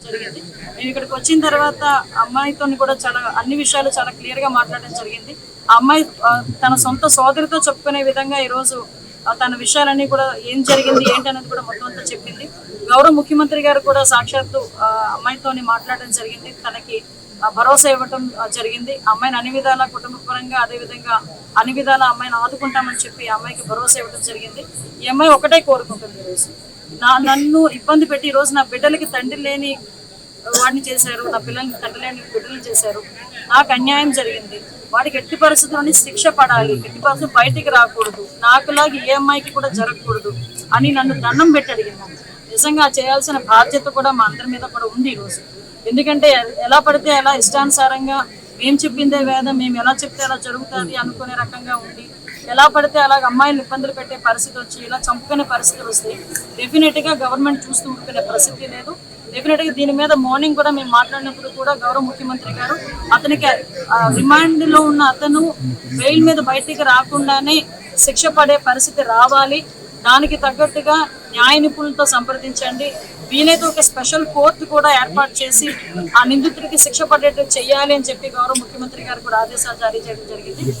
జరిగింది నేను ఇక్కడికి వచ్చిన తర్వాత అమ్మాయితో కూడా చాలా అన్ని విషయాలు చాలా క్లియర్గా మాట్లాడడం జరిగింది. ఆ అమ్మాయి తన సొంత సోదరితో చెప్పుకునే విధంగా ఈ రోజు తన విషయాలన్నీ కూడా ఏం జరిగింది ఏంటి అనేది కూడా మొత్తం అంతా చెప్పింది. గౌరవ ముఖ్యమంత్రి గారు కూడా సాక్షాత్తు ఆ, అమ్మాయితోని మాట్లాడడం జరిగింది. తనకి భరోసా ఇవ్వటం జరిగింది. అమ్మాయిని అన్ని విధాల కుటుంబ పరంగా అదే విధంగా అన్ని విధాల అమ్మాయిని ఆదుకుంటామని చెప్పి అమ్మాయికి భరోసా ఇవ్వడం జరిగింది. ఈ అమ్మాయి ఒకటే కోరుకుంటుంది ఈరోజు. నా నన్ను ఇబ్బంది పెట్టి ఈరోజు రోజు నా బిడ్డలకి తండ్రి లేని వాడిని చేశారు నా పిల్లలకి తండ్రి లేని బిడ్డలు చేశారు. నాకు అన్యాయం జరిగింది. వాడికి ఎట్టి పరిస్థితుల్లోని శిక్ష పడాలి. ఎట్టి పరిస్థితులు బయటికి రాకూడదు. నాకులాగా ఏ అమ్మాయికి కూడా జరగకూడదు అని నన్ను దండం పెట్టి అడిగింది. నిజంగా చేయాల్సిన బాధ్యత కూడా మా అందరి మీద కూడా ఉంది ఈరోజు ఎందుకంటే ఎలా పడితే ఎలా ఇష్టానుసారంగా మేము చెప్పిందే వేదం మేము ఎలా చెప్తే అలా జరుగుతుంది అనుకునే రకంగా ఉండి ఎలా పడితే అలాగ అమ్మాయిలు ఇబ్బందులు పెట్టే పరిస్థితి వచ్చి ఇలా చంపుకునే పరిస్థితులు వస్తాయి డెఫినెట్గా గవర్నమెంట్ చూస్తూ ఊరుకునే ప్రసిద్ధి లేదు. డెఫినెట్గా దీని మీద మార్నింగ్ కూడా మేము మాట్లాడినప్పుడు కూడా గౌరవ ముఖ్యమంత్రి గారు అతనికి రిమాండ్లో ఉన్న అతను బెయిల్ మీద బయటికి రాకుండానే శిక్ష పడే పరిస్థితి రావాలి. దానికి తగ్గట్టుగా న్యాయ నిపుణులతో సంప్రదించండి. వీలైతే ఒక స్పెషల్ కోర్టు కూడా ఏర్పాటు చేసి ఆ నిందితుడికి శిక్ష పడేట్టు చేయాలి అని చెప్పి గౌరవ ముఖ్యమంత్రి గారు కూడా ఆదేశాలు జారీ చేయడం జరిగింది.